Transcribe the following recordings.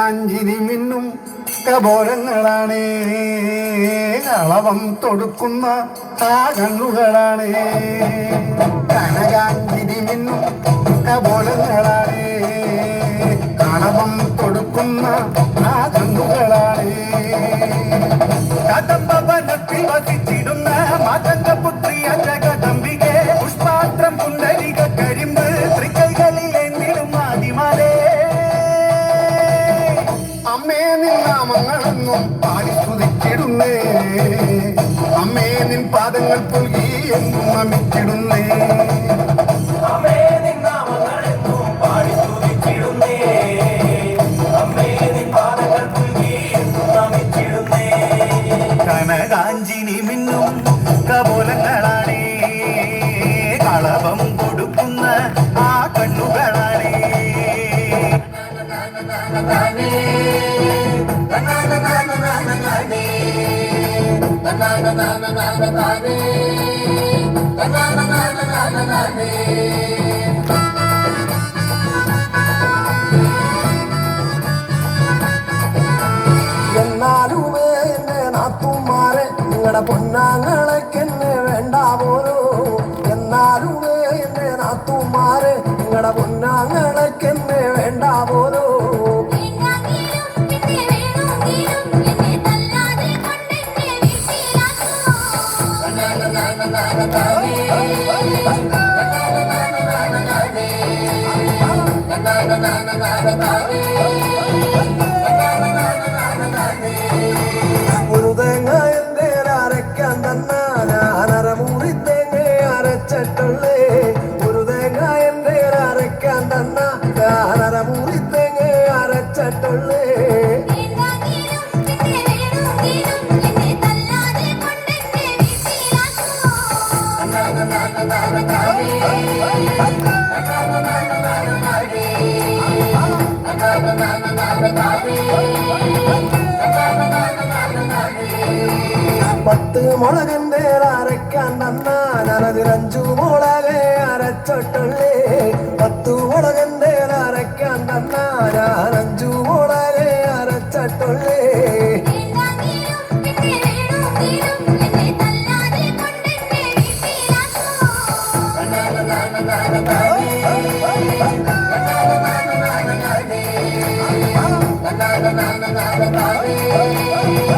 കനകാഞ്ചിരി മിന്നും കബോരങ്ങളാണ് അളവം തൊടുക്കുന്ന ആ കണ്ണുകളാണ് കനകാഞ്ചിരി മിന്നും കബോരങ്ങളാണ് കളവം നാമങ്ങളെന്നും പാടി സ്തുതിച്ചിടുന്നേ. അമ്മേ നിൻ പാദങ്ങൾ പുൽകി എന്നും നമിച്ചിടുന്നേ na na na na na വീട്ടിലാക്കോ പത്ത് മുളകന്റെ അരക്കാൻ തന്നാൻ ഞാനതിലഞ്ചു മുളകെ. അരച്ചിട്ടുള്ളേ. പത്തു തന്ന ഞാനഞ്ചു മുളകെ അരച്ചിട്ടുള്ളേ എന്നെ വേണമെങ്കിലും എന്നെ തല്ലാതെ കൊണ്ടെന്നെ വീട്ടിലാക്കോ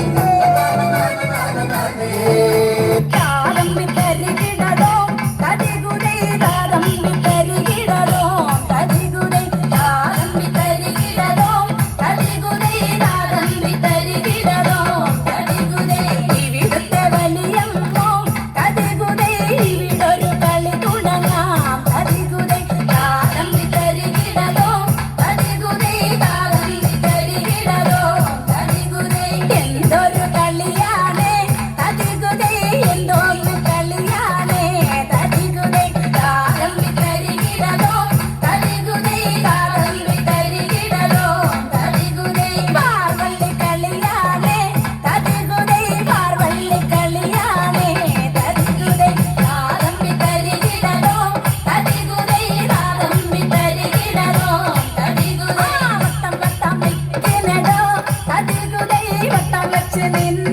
ആ i listening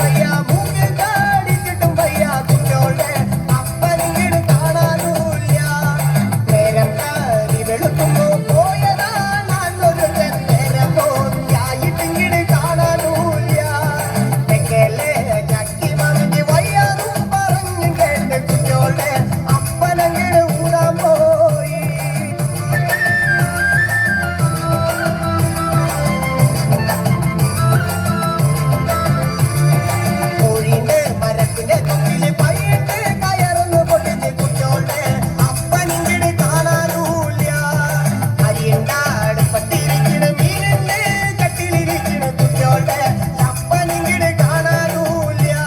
ஐயா